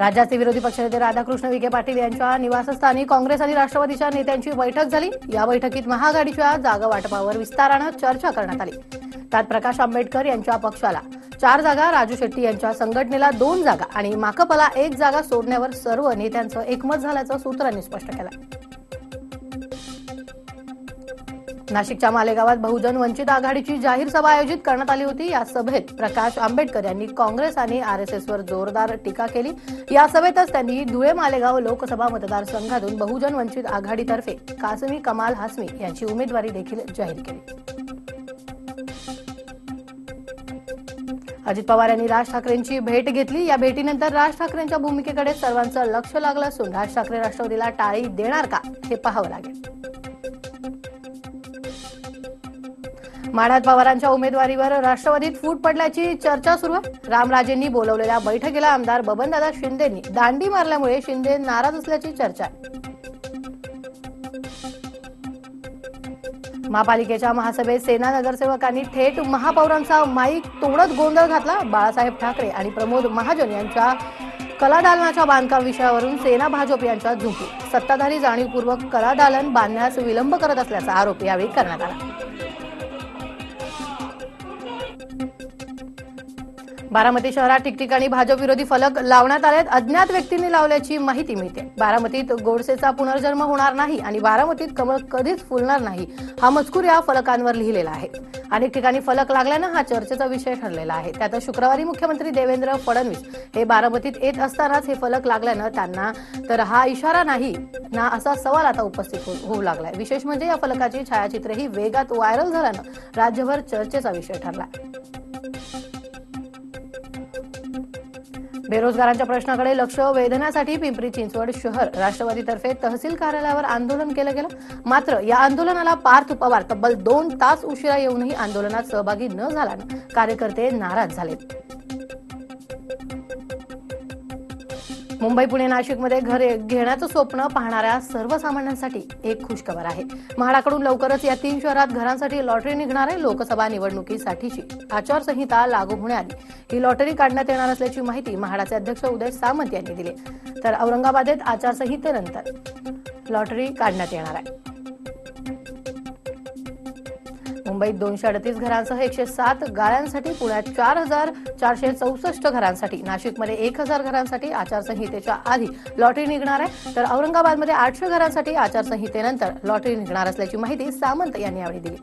राज्याचे विरोधी पक्षनेते राधाकृष्ण विखे पाटील यांच्या निवासस्थानी काँग्रेस आणि राष्ट्रवादीच्या नेत्यांची बैठक झाली. या बैठकीत महाआघाडीच्या जागा वाटपावर विस्तारानं चर्चा करण्यात आली. त्यात प्रकाश आंबेडकर यांच्या पक्षाला चार जागा राजू शेट्टी यांच्या संघटनेला दोन जागा आणि माकपला एक जागा सोडण्यावर सर्व नेत्यांचं एकमत झाल्याचं सूत्रांनी स्पष्ट केलं. नाशिकच्या मालेगावात बहुजन वंचित आघाडीची जाहीर सभा आयोजित करण्यात आली होती. या सभेत प्रकाश आंबेडकर यांनी काँग्रेस आणि आरएसएसवर जोरदार टीका केली. या सभेतच त्यांनी धुळे मालेगाव लोकसभा मतदारसंघातून बहुजन वंचित आघाडीतर्फे कासमी कमाल हासमी यांची उमेदवारी देखील जाहीर केली. अजित पवार यांनी राज ठाकरेंची भेट घेतली. या भेटीनंतर राज ठाकरेंच्या भूमिकेकडे सर्वांचं लक्ष लागलं असून राज ठाकरे राष्ट्रवादीला टाळी देणार का हे पाहावं लागेल. माढ्यात पवारांच्या उमेदवारीवर राष्ट्रवादीत फूट पडल्याची चर्चा सुरू. आहे रामराजेंनी बोलवलेल्या बैठकीला आमदार बबनदादा शिंदेंनी दांडी मारल्यामुळे शिंदे नाराज असल्याची चर्चा. आहे महापालिकेच्या महासभेत सेना नगरसेवकांनी थेट महापौरांचा माईक तोडत गोंधळ घातला. बाळासाहेब ठाकरे आणि प्रमोद महाजन यांच्या कलादालनाच्या बांधकाम विषयावरून सेना भाजप यांच्या झुंपली सत्ताधारी जाणीवपूर्वक कलादालन बांधण्यास विलंब करत असल्याचा आरोप यावेळी करण्यात आला. बारामती शहरात ठिकठिकाणी भाजप विरोधी फलक लावण्यात आलेत. अज्ञात व्यक्तींनी लावल्याची माहिती मिळते. बारामतीत गोडसेचा पुनर्जन्म होणार नाही आणि बारामतीत कमळ कधीच फुलणार नाही हा मजकूर या फलकांवर लिहिलेला आहे. अनेक ठिकाणी फलक लागल्यानं हा चर्चेचा विषय ठरलेला आहे. त्यात शुक्रवारी मुख्यमंत्री देवेंद्र फडणवीस हे बारामतीत येत असतानाच हे फलक लागल्यानं त्यांना तर हा इशारा नाही ना असा सवाल आता उपस्थित हो-, होऊ लागलाय. विशेष म्हणजे या फलकाची छायाचित्रही वेगात व्हायरल झाल्यानं राज्यभर चर्चेचा विषय ठरला बेरोजगारांच्या प्रश्नाकडे लक्ष वेधण्यासाठी पिंपरी चिंचवड शहर. राष्ट्रवादीतर्फे तहसील कार्यालयावर आंदोलन केलं गेलं. मात्र या आंदोलनाला पार्थ पवार तब्बल दोन तास उशिरा येऊनही आंदोलनात सहभागी न झाल्यानं कार्यकर्ते नाराज झालेत मुंबई पुणे नाशिकमध्ये घर घेण्याचं स्वप्न पाहणाऱ्या सर्वसामान्यांसाठी एक खुशखबर आहे. म्हाडाकडून लवकरच या तीन शहरात घरांसाठी लॉटरी निघणार आहे लोकसभा निवडणुकीसाठीची आचारसंहिता लागू होण्याआधी ही लॉटरी काढण्यात येणार असल्याची माहिती म्हाडाचे अध्यक्ष उदय सामंत यांनी दिली. तर औरंगाबादेत आचारसंहितेनंतर लॉटरी काढण्यात येणार आहे. मुंबईत दोनशे अडतीस घरांसह एकशे सात गाळ्यांसाठी पुण्यात चार हजार चारशे चौसष्ट घरांसाठी. नाशिकमध्ये एक हजार घरांसाठी आचारसंहितेच्या आधी लॉटरी निघणार आहे. तर औरंगाबादमध्ये आठशे घरांसाठी आचारसंहितेनंतर लॉटरी निघणार असल्याची माहिती सामंत यांनी यावेळी दिली.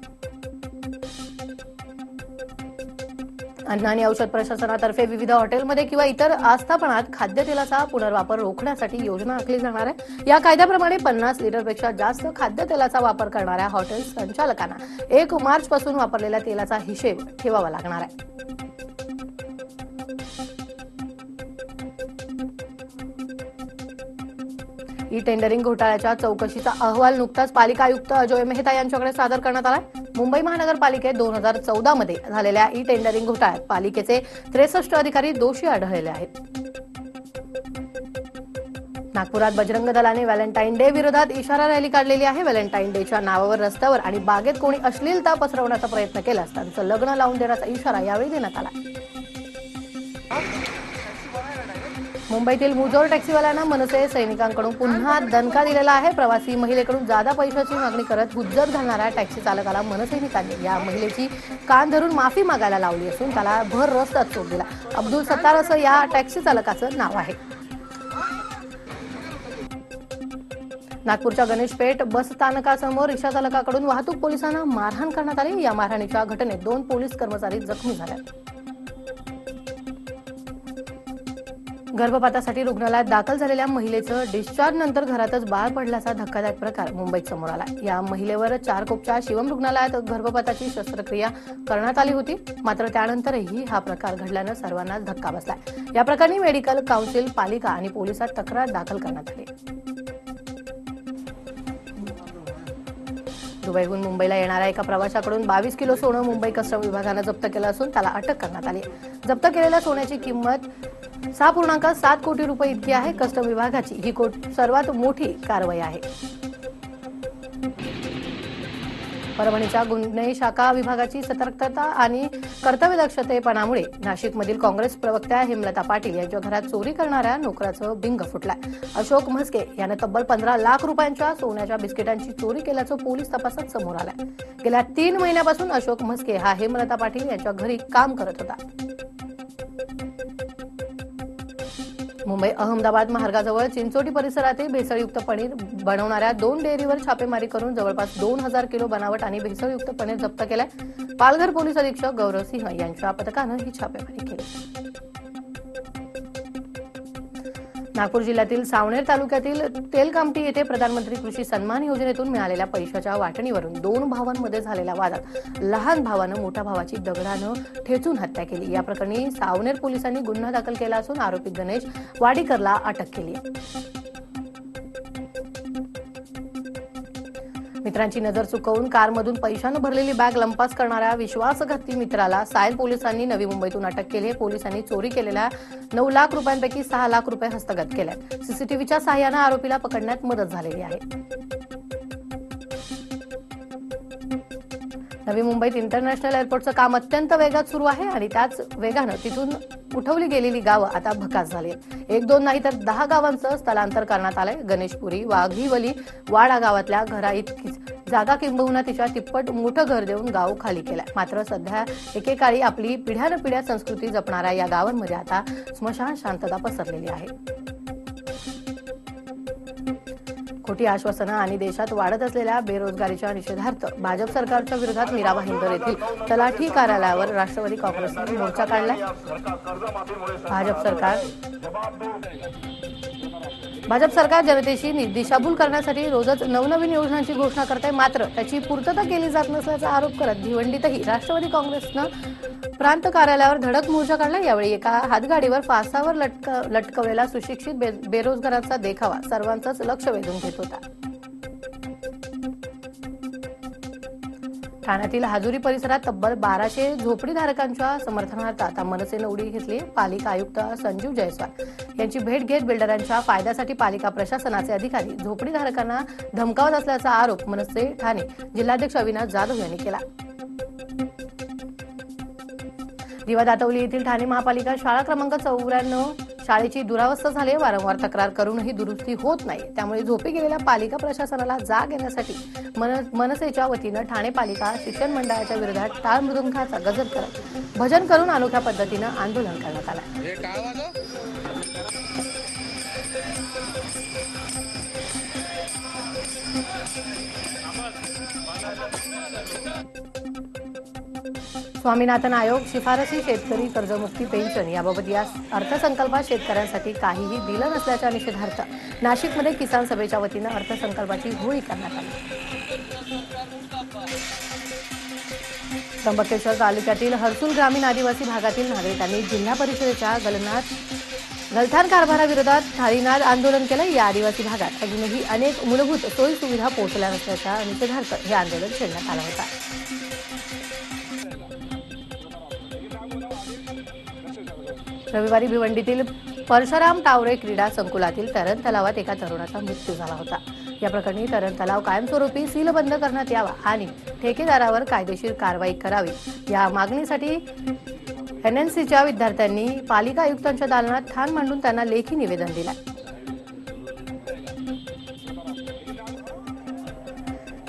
अन्न आणि औषध प्रशासनातर्फे विविध हॉटेलमध्ये किंवा इतर आस्थापनात खाद्यतेलाचा पुनर्वापर रोखण्यासाठी योजना आखली जाणार आहे. या कायद्याप्रमाणे पन्नास लिटरपेक्षा जास्त खाद्यतेलाचा वापर करणाऱ्या हॉटेल संचालकांना एक मार्चपासून वापरलेल्या तेलाचा हिशेब ठेवावा लागणार आहे. ई टेंडरिंग घोटाळ्याच्या चौकशीचा अहवाल नुकताच पालिका आयुक्त अजय मेहता यांच्याकडे सादर करण्यात आला मुंबई महानगरपालिकेत दोन हजार चौदा मध्ये झालेल्या ई टेंडरिंग घोटाळ्यात पालिकेचे त्रेसष्ट अधिकारी दोषी आढळले आहेत. नागपुरात बजरंग दलाने व्हॅलेंटाईन डे विरोधात इशारा रॅली काढलेली आहे. व्हॅलेंटाईन डेच्या नावावर रस्त्यावर आणि बागेत कोणी अश्लीलता पसरवण्याचा प्रयत्न केल्यास त्यांचं लग्न लावून देण्याचा इशारा यावेळी देण्यात आला मुंबईतील मुजोर टॅक्सीवाल्यांना मनसे सैनिकांकडून पुन्हा दणका दिलेला आहे. प्रवासी महिलेकडून जादा पैशाची मागणी करत गुज्जत घालणाऱ्या टॅक्सी चालकाला मनसैनिकांनी या महिलेची कान धरून माफी मागायला लावली असून त्याला भर रस्त्यात सोड दिला. अब्दुल सत्तार असं या टॅक्सी चालकाचं नाव आहे. नागपूरच्या गणेशपेठ बस स्थानकासमोर रिक्षा चालकाकडून वाहतूक पोलिसांना मारहाण करण्यात आली. या मारहाणीच्या घटनेत दोन पोलीस कर्मचारी जखमी झाले. गर्भपातासाठी रुग्णालयात दाखल झालेल्या महिलेचं डिस्चार्ज नंतर घरातच बाळ पडल्याचा धक्कादायक प्रकार मुंबईत समोर आला या महिलेवर चार कोपच्या शिवम रुग्णालयात गर्भपाताची शस्त्रक्रिया करण्यात आली होती. मात्र त्यानंतरही हा प्रकार घडल्यानं सर्वांनाच धक्का बसला या प्रकरणी मेडिकल काउन्सिल पालिका आणि पोलिसात तक्रार दाखल करण्यात आली. दुबईहून मुंबईला येणाऱ्या एका प्रवाशाकडून बावीस किलो सोनं मुंबई कस्टम विभागानं जप्त केलं असून त्याला अटक करण्यात आली जप्त केलेल्या सोन्याची किंमत सहा पूर्णांक सात कोटी रुपये इतकी आहे. कस्टम विभागाची ही कोट सर्वात मोठी कारवाई आहे. परभणीच्या गुन्हे शाखा विभागाची सतर्कता आणि कर्तव्यदक्षतेपणामुळे नाशिकमधील काँग्रेस प्रवक्त्या हेमलता पाटील यांच्या घरात चोरी करणाऱ्या नोकराचं बिंग फुटलाय. अशोक म्हस्के यानं तब्बल पंधरा लाख रुपयांच्या सोन्याच्या बिस्किटांची चोरी केल्याचं पोलीस तपासात समोर आलंय. गेल्या तीन महिन्यापासून अशोक म्हस्के हा हेमलता पाटील यांच्या घरी काम करत होता. मुंबई अहमदाबाद मार्गाजवळ चिंचोटी परिसरातील भेसळयुक्त पनीर बनवणाऱ्या दोन डेअरीवर छापेमारी करून जवळपास दोन हजार किलो बनावट आणि भेसळयुक्त पनीर जप्त केलंय. पालघर पोलीस अधीक्षक गौरव सिंह यांच्या पथकानं ही छापेमारी केली. नागपूर जिल्ह्यातील सावनेर तालुक्यातील तेलकामटी येथे प्रधानमंत्री कृषी सन्मान योजनेतून मिळालेल्या पैशाच्या वाटणीवरून दोन भावांमध्ये झालेल्या वादात लहान भावानं मोठ्या भावाची दगडानं ठेचून हत्या केली. या प्रकरणी सावनेर पोलिसांनी गुन्हा दाखल केला असून आरोपी गणेश वाडीकरला अटक केली मित्रांची नजर चुकवून कारमधून पैशानं भरलेली बॅग लंपास करणाऱ्या विश्वासघाती मित्राला सायल पोलिसांनी नवी मुंबईतून अटक केली आहे. पोलिसांनी चोरी केलेल्या नऊ लाख रुपयांपैकी सहा लाख रुपये हस्तगत केले सीसीटीव्हीच्या सहाय्यानं आरोपीला पकडण्यात मदत झालेली आहे. नवी मुंबईत इंटरनॅशनल एअरपोर्टचं काम अत्यंत वेगात सुरू आहे आणि त्याच वेगानं तिथून उठवली गेलेली गावं आता भकास झाली एक दोन नाही तर दहा गावांचं स्थलांतर करण्यात आलंय. गणेशपुरी वाघिवली वाडा गावातल्या घरा इतकीच जागा किंबहुना तिच्या तिप्पट मोठं घर देऊन गाव खाली केलंय. मात्र सध्या एकेकाळी आपली पिढ्यानपिढ्या संस्कृती जपणाऱ्या या गावांमध्ये आता स्मशान शांतता पसरलेली आहे. खोटी आश्वासनं आणि देशात वाढत असलेल्या बेरोजगारीच्या निषेधार्थ भाजप सरकारच्या विरोधात मीरा भाईंदर येथील तलाठी कार्यालयावर राष्ट्रवादी काँग्रेसने मोर्चा काढलाय. भाजप सरकार भाजप सरकार जनतेशी दिशाभूल करण्यासाठी रोजच नवनवीन योजनांची घोषणा करते मात्र त्याची पूर्तता केली जात नसल्याचा आरोप करत भिवंडीतही राष्ट्रवादी काँग्रेसनं प्रांत कार्यालयावर धडक मोर्चा काढला. यावेळी एका हातगाडीवर फासावर लटक लटकवलेला सुशिक्षित बे- बेरोजगारांचा देखावा सर्वांचंच लक्ष वेधून घेत होता. ठाण्यातील हाजुरी परिसरात तब्बल बाराशे झोपडीधारकांच्या समर्थनार्थ आता मनसेनं उडी घेतली पालिका आयुक्त संजीव जयस्वाल. यांची भेट घेत बिल्डरांच्या फायद्यासाठी पालिका प्रशासनाचे अधिकारी झोपडीधारकांना धमकावत असल्याचा आरोप मनसे ठाणे जिल्हाध्यक्ष अविनाश जाधव यांनी केला. दिवा दातवली येथील ठाणे महापालिका शाळा क्रमांक चौऱ्याण्णव शाळेची दुरावस्था झाली वारंवार तक्रार करूनही दुरुस्ती होत नाही. त्यामुळे झोपी गेलेल्या पालिका प्रशासनाला जाग येण्यासाठी मन- मनसेच्या वतीनं ठाणे पालिका शिक्षण मंडळाच्या विरोधात टाळ मृदुंगाचा गजर करत भजन करून अनोख्या पद्धतीनं आंदोलन करण्यात आलं. स्वामीनाथन आयोग शिफारसी शेतकरी कर्जमुक्ती पेन्शन याबाबत या अर्थसंकल्पात शेतकऱ्यांसाठी काहीही दिलं नसल्याच्या निषेधार्थ नाशिकमध्ये किसान सभेच्या वतीनं अर्थसंकल्पाची होळी करण्यात आली. त्र्यंबकेश्वर तालुक्यातील हर्सुल ग्रामीण आदिवासी भागातील नागरिकांनी जिल्हा परिषदेच्या गलनात गलथान कारभाराविरोधात थाळीनाद आंदोलन केलं. या आदिवासी भागात अजूनही अनेक मूलभूत सोयी सुविधा पोहोचल्या नसल्याच्या निषेधार्थ हे आंदोलन छेडण्यात आलं होतं. रविवारी भिवंडीतील परशुराम टावरे क्रीडा संकुलातील तरण तलावात एका तरुणाचा मृत्यू झाला होता. या प्रकरणी तरण तलाव कायमस्वरूपी सीलबंद करण्यात यावा आणि ठेकेदारावर कायदेशीर कारवाई करावी. या मागणीसाठी एनएनसीच्या विद्यार्थ्यांनी पालिका आयुक्तांच्या दालनात ठाण मांडून त्यांना लेखी निवेदन दिलं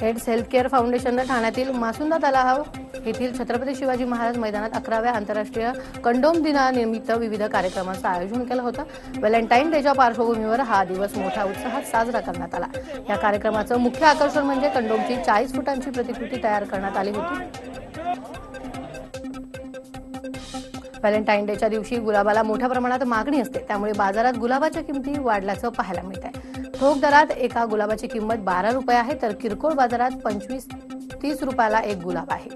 हेड्स हेल्थकेअर फाउंडेशननं ठाण्यातील मासुंदा तलाव येथील छत्रपती शिवाजी महाराज मैदानात अकराव्या आंतरराष्ट्रीय कंडोम दिनानिमित्त विविध कार्यक्रमांचं आयोजन केलं होतं. व्हॅलेंटाईन डेच्या पार्श्वभूमीवर हा दिवस मोठ्या उत्साहात साजरा करण्यात आला. या कार्यक्रमाचं मुख्य आकर्षण म्हणजे कंडोमची चाळीस फुटांची प्रतिकृती तयार करण्यात आली होती. व्हॅलेंटाईन डेच्या दिवशी गुलाबाला मोठ्या प्रमाणात मागणी असते. त्यामुळे बाजारात गुलाबाच्या किमती वाढल्याचं पाहायला मिळत आहे. ठोक दरात एका गुलाबाची किंमत बारा रुपये आहे तर किरकोळ बाजारात पंचवीस तीस रुपयाला एक गुलाब आहे.